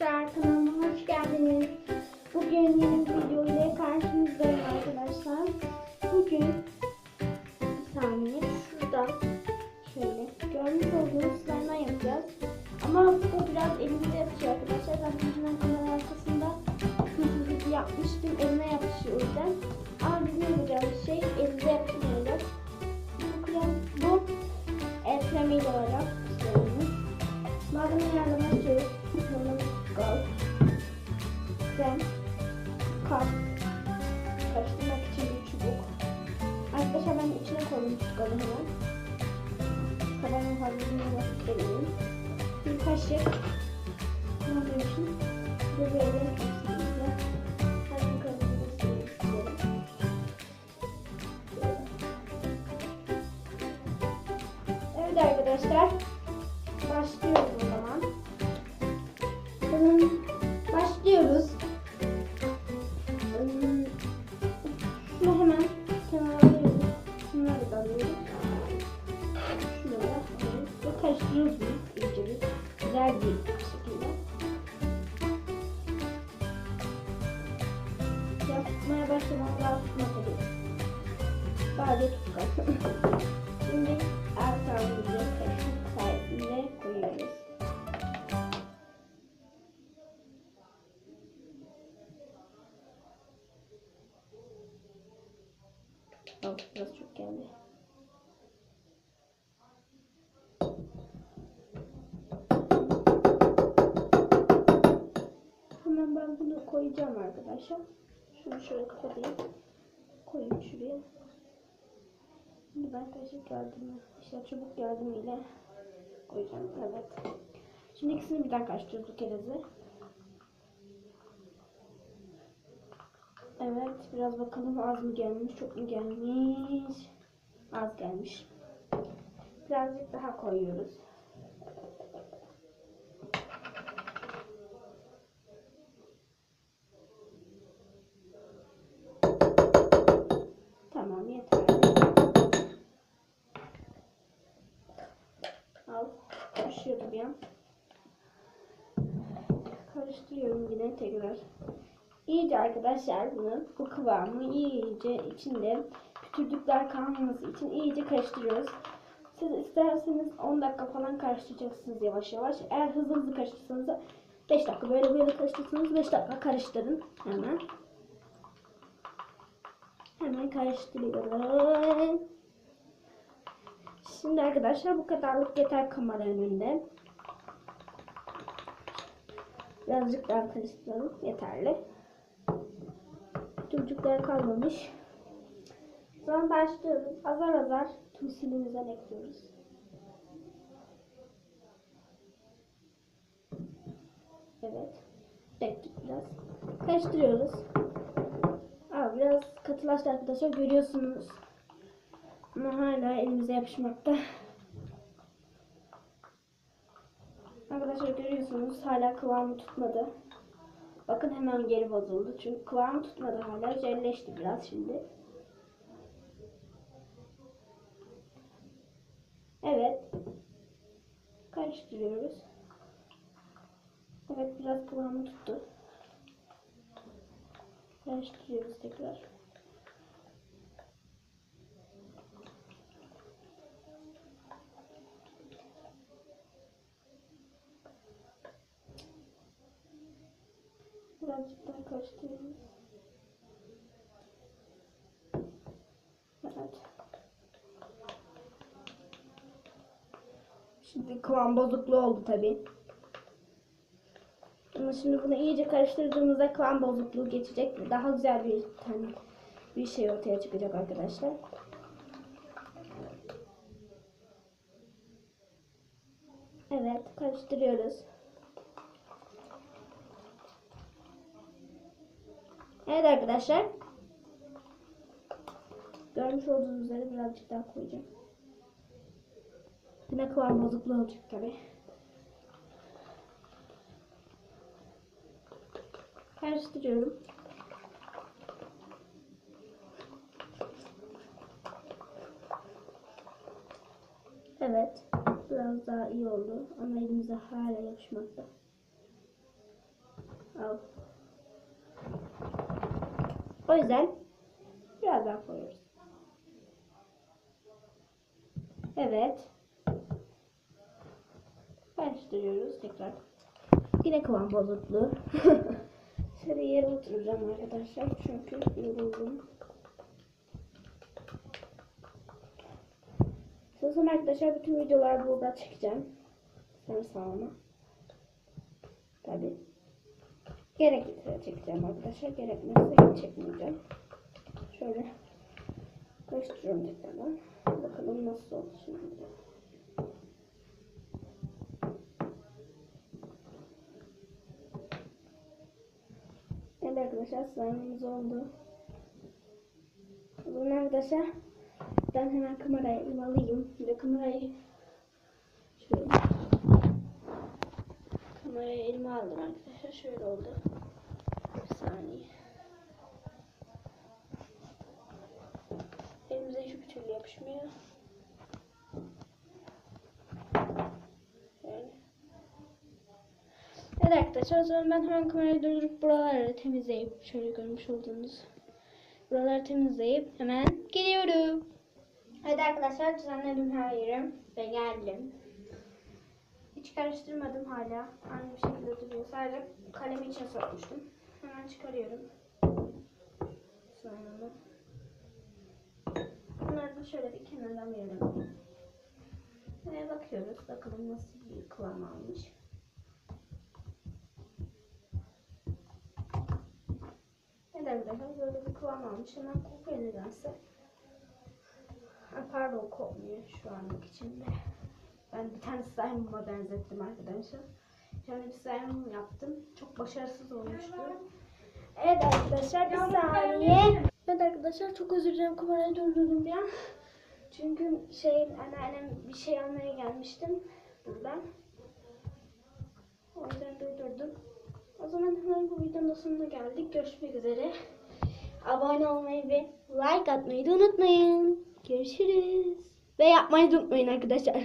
arkadaşlar kanalıma hoş geldiniz. Bugün yeni bir video ile karşınızdayım arkadaşlar. Bugün bir saniye şurada şöyle görmüş olduğunuz slime'dan yapacağız. Ama bu biraz elimde yapışıyor arkadaşlar. Zaten önceden kamera arkasında yapmıştım. Elime yapışıyor o yüzden. Ama bizim yapacağımız şey elimde yapışmayacak. Koydum çubuğunu hemen. Kabanın hazırlığını göstereyim. Bir kaşık hazır karıştırmasını istiyorum. Evet arkadaşlar başlıyoruz o zaman. Başlıyoruz. Bunu iyice bir güzel bir şekilde. Yapmaya başlamam lazım tabii. Sadece tutkal. Şimdi arkamızı kaşık sayesinde koyuyoruz. Oh, biraz çok geldi. Ben bunu koyacağım arkadaşlar. Şunu şöyle kapatayım. Koyayım şuraya. Şimdi ben kaşık yardımı, işte çubuk yardımıyla koyacağım. Evet. Şimdi ikisini birden karıştırıyoruz kerezi. Evet, biraz bakalım az mı gelmiş, çok mu gelmiş? Az gelmiş. Birazcık daha koyuyoruz. Tamam, yeterli. Al, karıştırıyorum ya. Karıştırıyorum yine tekrar. İyice arkadaşlar bunu bu kıvamı iyice içinde pütürlükler kalmaması için iyice karıştırıyoruz. Siz isterseniz 10 dakika falan karıştıracaksınız yavaş yavaş. Eğer hızlı hızlı karıştırırsanız da 5 dakika böyle böyle karıştırırsanız 5 dakika karıştırın hemen. Hemen karıştırıyorum. Şimdi arkadaşlar bu kadarlık yeter kamera önünde. Birazcık daha karıştıralım. Yeterli. Çocuklar kalmamış. Zaman başlıyoruz. Azar azar tülsünümüzden ekliyoruz. Evet. Döktük biraz. Karıştırıyoruz. Aa, biraz katılaştı arkadaşlar. Görüyorsunuz. Ama hala elimize yapışmakta. Arkadaşlar görüyorsunuz hala kıvamı tutmadı. Bakın hemen geri bozuldu. Çünkü kıvamı tutmadı hala. Jelleşti biraz şimdi. Evet. Karıştırıyoruz. Evet biraz kıvamı tuttu. Karıştırıyoruz tekrar. Birazcık karıştırıyoruz. Evet. Şimdi kıvam bozukluğu oldu tabi. Ama şimdi bunu iyice karıştırdığımızda kıvam bozukluğu geçecek daha güzel bir tane bir şey ortaya çıkacak arkadaşlar. Evet, karıştırıyoruz. Evet arkadaşlar. Görmüş olduğunuz üzere birazcık daha koyacağım. Yine kıvam bozukluğu olacak tabi. Karıştırıyorum. Evet. Biraz daha iyi oldu. Ama elimize hala yapışmakta. Al. O yüzden biraz daha koyuyoruz. Evet. Karıştırıyoruz tekrar. Yine kıvam bozukluğu. Şöyle yere oturacağım arkadaşlar çünkü yoruldum. Sözüm arkadaşlar bütün videolar burada çekeceğim. Sarımsağımı. Tabi. Gerekirse çekeceğim arkadaşlar. Gerekmezse hiç çekmeyeceğim. Şöyle karıştırıyorum tekrardan. Bakalım nasıl oldu şimdi. Evet arkadaşlar slime'ımız oldu. O zaman arkadaşlar ben hemen kamerayı elime alayım. Bir kamerayı şöyle kamerayı elime aldım arkadaşlar. Şöyle oldu. Bir saniye. Elimize hiçbir türlü yapışmıyor. Evet arkadaşlar o zaman ben hemen kamerayı durdurup buraları temizleyip şöyle görmüş olduğunuz buraları temizleyip hemen geliyorum. Evet arkadaşlar düzenledim her yerim ve geldim. Hiç karıştırmadım hala. Aynı bir şekilde duruyor. Sadece kalemi içine sokmuştum. Hemen çıkarıyorum. Sonra da şöyle bir kenardan verelim. Ve bakıyoruz. Bakalım nasıl bir kıvam almış. Neden böyle böyle bir kıvam almış. Hemen kokuyor nedense. Ha, pardon kokmuyor şu anlık içinde. Ben bir tane slime'ıma benzettim arkadaşlar. Şöyle bir slime yaptım. Çok başarısız olmuştu. Evet arkadaşlar bir saniye. Evet arkadaşlar çok özür dilerim kamerayı durdurdum bir an. Çünkü şey anneannem bir şey almaya gelmiştim buradan. O yüzden durdurdum. O zaman hemen bu videonun sonuna geldik. Görüşmek üzere. Abone olmayı ve like atmayı da unutmayın. Görüşürüz. Ve yapmayı da unutmayın arkadaşlar.